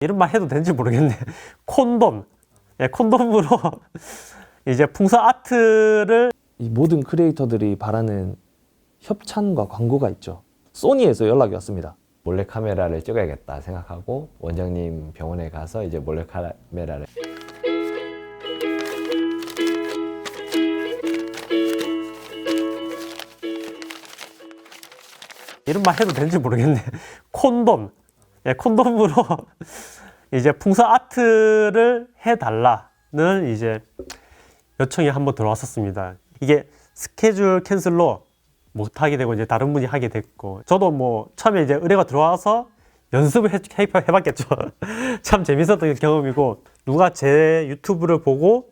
이런 말 해도 되는지 모르겠네. 콘돔. 예, 콘돔으로 이제 풍선 아트를 이 모든 크리에이터들이 바라는 협찬과 광고가 있죠. 소니에서 연락이 왔습니다. 몰래 카메라를 찍어야겠다 생각하고 원장님 병원에 가서 이제 몰래 카메라를 이런 말 해도 되는지 모르겠네. 콘돔. 예, 콘돔으로 이제 풍선 아트를 해달라는 이제 요청이 한번 들어왔었습니다. 이게 스케줄 캔슬로 못 하게 되고 이제 다른 분이 하게 됐고 저도 뭐 처음에 이제 의뢰가 들어와서 연습을 해, 해, 해봤겠죠. 참 재밌었던 경험이고 누가 제 유튜브를 보고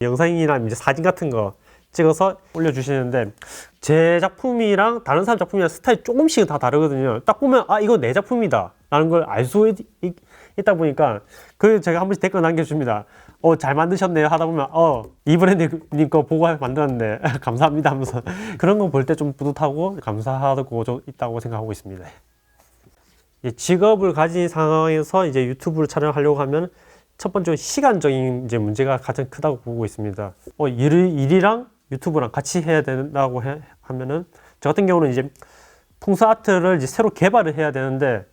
영상이나 이제 사진 같은 거 찍어서 올려주시는데 제 작품이랑 다른 사람 작품이랑 스타일이 조금씩은 다 다르거든요. 딱 보면 아 이거 내 작품이다 라는 걸 알 수 있다 보니까 그 제가 한 번씩 댓글 남겨줍니다. 어 잘 만드셨네요 하다 보면 어 이 브랜드님 거 보고 만들었네 감사합니다 하면서 그런 거 볼 때 좀 뿌듯하고 감사하고 좀 있다고 생각하고 있습니다. 이제 직업을 가진 상황에서 이제 유튜브를 촬영하려고 하면 첫 번째 시간적인 이제 문제가 가장 크다고 보고 있습니다. 어, 일, 일이랑 유튜브랑 같이 해야 된다고 해, 하면은 저 같은 경우는 이제 풍사 아트를 이제 새로 개발을 해야 되는데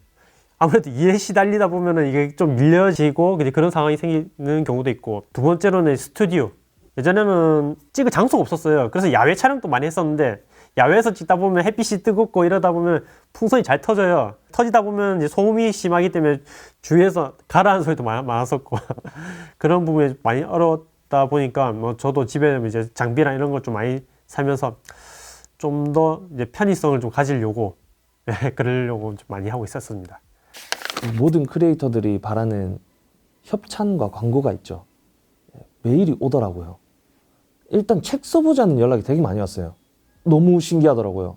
아무래도 일에 시달리다 보면은 이게 좀 밀려지고 그런 상황이 생기는 경우도 있고 두 번째로는 스튜디오 예전에는 찍을 장소가 없었어요. 그래서 야외 촬영도 많이 했었는데 야외에서 찍다 보면 햇빛이 뜨겁고 이러다 보면 풍선이 잘 터져요. 터지다 보면 이제 소음이 심하기 때문에 주위에서 가라는 소리도 많- 많았었고 그런 부분이 많이 어려웠다 보니까 뭐 저도 집에 이제 장비랑 이런 걸 좀 많이 사면서 좀 더 이제 편의성을 좀 가지려고 예, 그러려고 좀 많이 하고 있었습니다. 이 모든 크리에이터들이 바라는 협찬과 광고가 있죠. 메일이 오더라고요. 일단 책 써보자는 연락이 되게 많이 왔어요. 너무 신기하더라고요.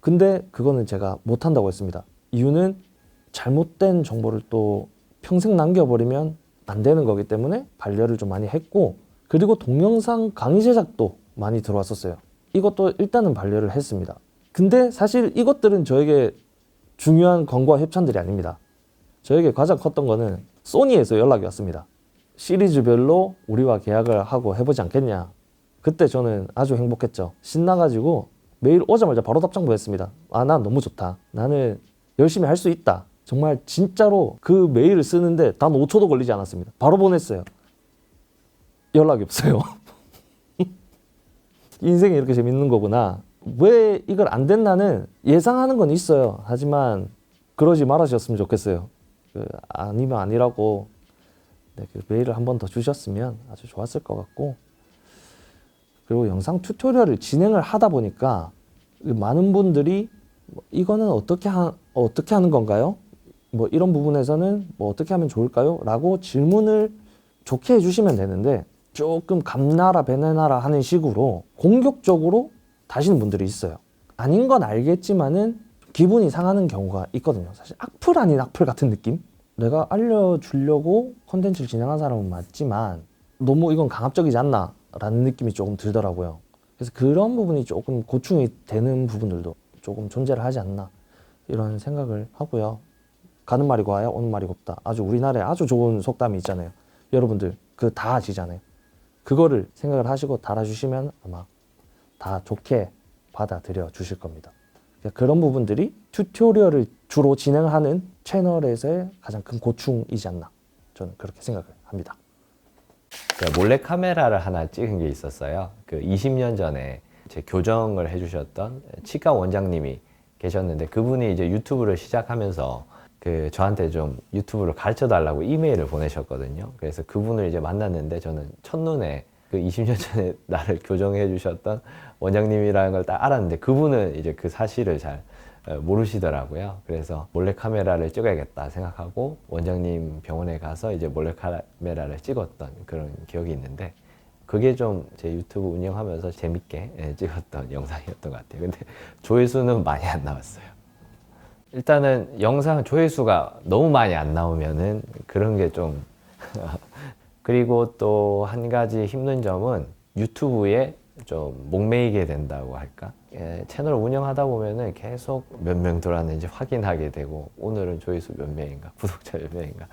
근데 그거는 제가 못한다고 했습니다. 이유는 잘못된 정보를 또 평생 남겨버리면 안 되는 거기 때문에 반려를 좀 많이 했고 그리고 동영상 강의 제작도 많이 들어왔었어요. 이것도 일단은 반려를 했습니다. 근데 사실 이것들은 저에게 중요한 광고와 협찬들이 아닙니다. 저에게 가장 컸던 거는 소니에서 연락이 왔습니다. 시리즈별로 우리와 계약을 하고 해보지 않겠냐. 그때 저는 아주 행복했죠. 신나가지고 메일 오자마자 바로 답장 보냈습니다. 아, 난 너무 좋다. 나는 열심히 할 수 있다. 정말 진짜로 그 메일을 쓰는데 단 5초도 걸리지 않았습니다. 바로 보냈어요. 연락이 없어요. 인생이 이렇게 재밌는 거구나. 왜 이걸 안 됐나는 예상하는 건 있어요. 하지만 그러지 말아주셨으면 좋겠어요. 그 아니면 아니라고 네, 그 메일을 한 번 더 주셨으면 아주 좋았을 것 같고 그리고 영상 튜토리얼을 진행을 하다 보니까 그 많은 분들이 뭐 이거는 어떻게 하, 어떻게 하는 건가요? 뭐 이런 부분에서는 뭐 어떻게 하면 좋을까요? 라고 질문을 좋게 해주시면 되는데 조금 감나라 배내나라 하는 식으로 공격적으로 다시는 분들이 있어요. 아닌 건 알겠지만은 기분이 상하는 경우가 있거든요. 사실 악플 아닌 악플 같은 느낌? 내가 알려주려고 콘텐츠를 진행한 사람은 맞지만 너무 이건 강압적이지 않나? 라는 느낌이 조금 들더라고요. 그래서 그런 부분이 조금 고충이 되는 부분들도 조금 존재를 하지 않나? 이런 생각을 하고요. 가는 말이 고와야 오는 말이 곱다. 아주 우리나라에 아주 좋은 속담이 있잖아요. 여러분들 그 다 아시잖아요. 그거를 생각을 하시고 달아주시면 아마 다 좋게 받아들여 주실 겁니다. 그러니까 그런 부분들이 튜토리얼을 주로 진행하는 채널에서의 가장 큰 고충이지 않나 저는 그렇게 생각을 합니다. 제가 몰래 카메라를 하나 찍은 게 있었어요. 그 20년 전에 제 교정을 해주셨던 치과 원장님이 계셨는데 그분이 이제 유튜브를 시작하면서 그 저한테 좀 유튜브를 가르쳐 달라고 이메일을 보내셨거든요. 그래서 그분을 이제 만났는데 저는 첫눈에 그 20년 전에 나를 교정해 주셨던 원장님이라는 걸 딱 알았는데 그분은 이제 그 사실을 잘 어, 모르시더라고요. 그래서 몰래 카메라를 찍어야겠다 생각하고 원장님 병원에 가서 이제 몰래 카메라를 찍었던 그런 기억이 있는데 그게 좀 제 유튜브 운영하면서 재밌게 예, 찍었던 영상이었던 것 같아요. 근데 조회수는 많이 안 나왔어요. 일단은 영상 조회수가 너무 많이 안 나오면은 그런 게좀 그리고 또 한 가지 힘든 점은 유튜브에 좀 목매이게 된다고 할까? 예, 채널 운영하다 보면은 계속 몇 명 들어왔는지 확인하게 되고 오늘은 조회수 몇 명인가, 구독자 몇 명인가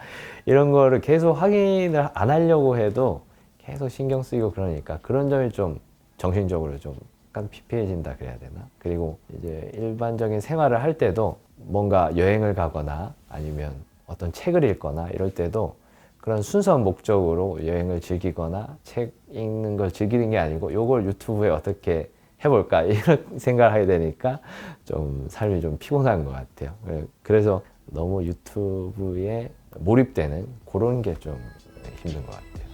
이런 거를 계속 확인을 안 하려고 해도 계속 신경 쓰이고 그러니까 그런 점이 좀 정신적으로 좀 약간 피폐해진다 그래야 되나? 그리고 이제 일반적인 생활을 할 때도 뭔가 여행을 가거나 아니면 어떤 책을 읽거나 이럴 때도 그런 순수한 목적으로 여행을 즐기거나 책 읽는 걸 즐기는 게 아니고 요걸 유튜브에 어떻게 해볼까 이런 생각을 하게 되니까 좀 삶이 좀 피곤한 것 같아요. 그래- 그래서 너무 유튜브에 몰입되는 그런 게 좀 힘든 것 같아요.